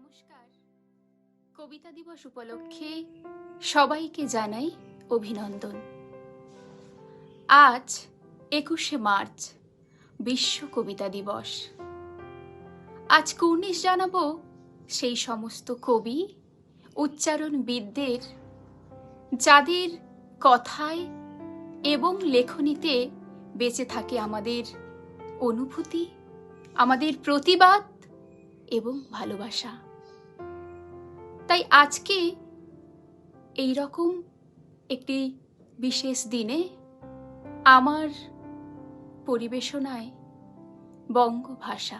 নমস্কার। কবিতা দিবস উপলক্ষে সবাইকে জানাই অভিনন্দন। আজ একুশে মার্চ, বিশ্ব কবিতা দিবস। আজ কুর্নিশ জানাব সেই সমস্ত কবি, উচ্চারণবিদদের, যাদের কথায় এবং লেখনীতে বেঁচে থাকে আমাদের অনুভূতি, আমাদের প্রতিবাদ এবং ভালোবাসা। তাই আজকে এই রকম একটি বিশেষ দিনে আমার পরিবেশনায় বঙ্গভাষা।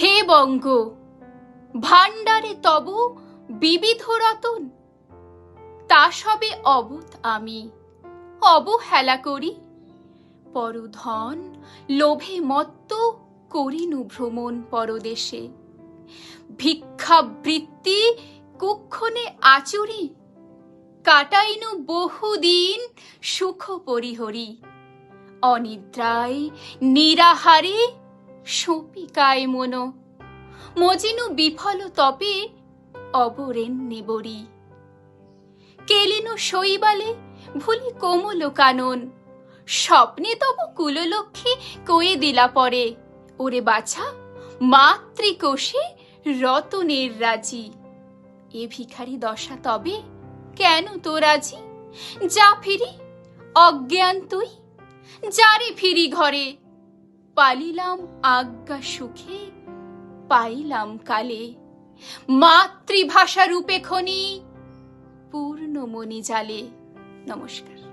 হে বঙ্গ, ভাণ্ডারে তব বিবিধ রতন, তা সবে অবুত আমি। অবহেলা করি, পরধন, লোভে মত্ত করিনু ভ্রমণ পরদেশে। ভিক্ষাবৃত্তি কুক্ষণে আচুরি, কাটাইনু বহুদিন সুখ পরিহরি অনিদ্রায় নিরাহারে সপিকায় মন, মজিনু বিফল তপে অবরেন নিবরি। কেলিনু শৈবালে ভুলি কোমল কানন, স্বপ্নে তব কুললক্ষ্মী কয়ে দিলা পরে। ওরে বাছা, মাতৃকোষে রতনের রাজি। এ ভিখারি দশা তবে? কেন তো রাজি? যা ফিরি, অজ্ঞান তুই। যারে ফিরি ঘরে? পালিলাম আজ্ঞা সুখে, পাইলাম কালে। মাতৃভাষা রূপে খনি পূর্ণমণি জালে। নমস্কার।